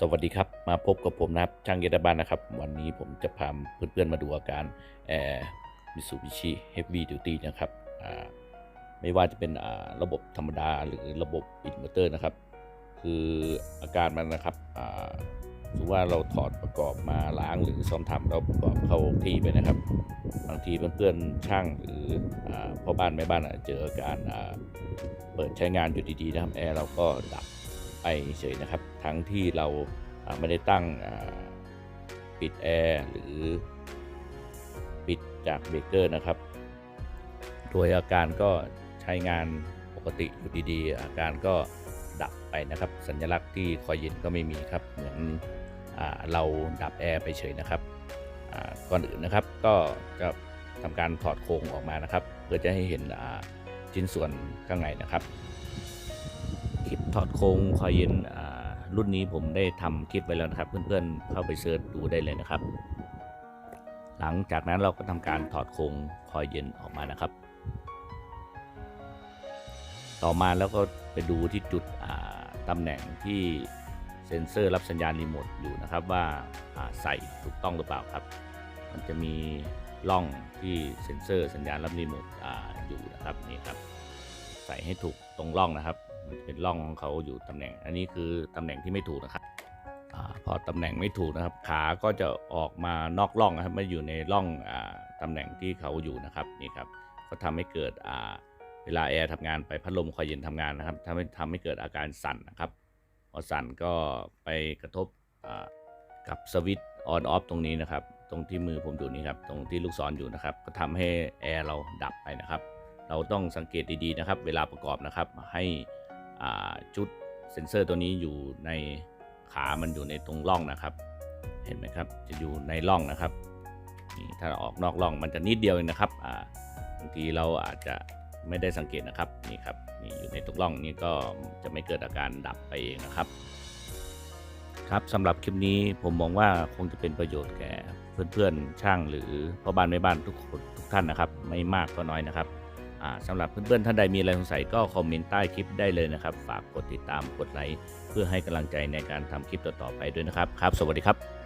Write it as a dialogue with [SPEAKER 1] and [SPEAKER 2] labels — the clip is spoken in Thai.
[SPEAKER 1] สวัสดีครับ มาพบกับผมนะครับช่างเยตบ้านนะครับ วันนี้ผมจะพาเพื่อนๆมาดูอาการแอร์มิสูบิชิเฮฟวี่ดิวตี้นะครับไม่ว่าจะเป็นระบบธรรมดาหรือระบบอินเวอร์เตอร์นะครับ คืออาการมันนะครับถือว่าเราถอดประกอบมาล้างหรือซ่อมทำเราประกอบเข้าที่ไปนะครับ บางทีเพื่อนๆช่างหรืออพ่อบ้านแม่บ้านเจออาการเปิดใช้งานอยู่ดีๆนะครับแอร์เราก็ดับ ไปเฉยนะครับ ทั้งที่เราไม่ได้ตั้งปิดแอร์หรือปิดจากเบรกเกอร์นะครับ โดยอาการก็ใช้งานปกติอยู่ดีๆ อาการก็ดับไปนะครับ สัญลักษณ์ที่คอยเย็นก็ไม่มีครับเหมือนอเราดับแอร์ไปเฉยนะครับก่อนอื่นนะครับก็จะทำการถอดโครงออกมานะครับ เพื่อจะให้เห็นชิ้นส่วนข้างในนะครับ ถอดโครงคอยเย็นรุ่นนี้ผมได้ทำคลิปไว้แล้วนะครับ เพื่อนๆเข้าไปเสิร์ชดูได้เลยนะครับ หลังจากนั้นเราก็ทำการถอดโครงคอยเย็นออกมานะครับ ต่อมาแล้วก็ไปดูที่จุดอ่าตำแหน่งที่เซ็นเซอร์รับสัญญาณรีโมทอยู่นะครับว่าใส่ถูกต้องหรือเปล่าครับ มันจะมีร่องที่เซ็นเซอร์สัญญาณรับรีโมทออยู่นะครับนี่ครับ ใส่ให้ถูก ตรงร่องนะครับ มันจะเป็นร่องของเขาอยู่ตำแหน่ง อันนี้คือตำแหน่งที่ไม่ถูกนะครับอพอตำแหน่งไม่ถูกนะครับ ขาก็จะออกมานอกร่องนะครับไม่อยู่ในร่องอตำแหน่งที่เขาอยู่นะครับนี่ครับก็ทำให้เกิดเวลาแอร์ทำงานไปพัดลมคอยเย็นทำงานนะครับทำให้ทำให้เกิดอาการสั่นนะครับพอสั่นก็ไปกระทบกับสวิตช์ออนออฟตรงนี้นะครับ ตรงที่มือผมอยู่นี่ครับ ตรงที่ลูกศรอยู่นะครับ ก็ทำให้แอร์เราดับไปนะครับ เราต้องสังเกตดีๆนะครับ เวลาประกอบนะครับ ให้ชุดเซ็นเซอร์ตัวนี้อยู่ในขามันอยู่ในตรงร่องนะครับ เห็นไหมครับ จะอยู่ในร่องนะครับนี่ถ้าออกนอกร่องมันจะนิดเดียวเองนะครับบางทีเราอาจจะไม่ได้สังเกตนะครับนี่ครับนี่อยู่ในตรงร่องนี้ก็จะไม่เกิดอาการดับไปเองนะครับ ครับสำหรับคลิปนี้ผมมองว่าคงจะเป็นประโยชน์แก่เพื่อนๆช่างหรือพ่อบ้านแม่บ้านทุกคนทุกท่านนะครับ ไม่มากก็น้อยนะครับ สำหรับเพื่อนๆท่านใดมีอะไรสงสัยก็คอมเมนต์ใต้คลิปได้เลยนะครับ ฝากกดติดตามกดไลค์เพื่อให้กำลังใจในการทำคลิปต่อๆไปด้วยนะครับครับ สวัสดีครับ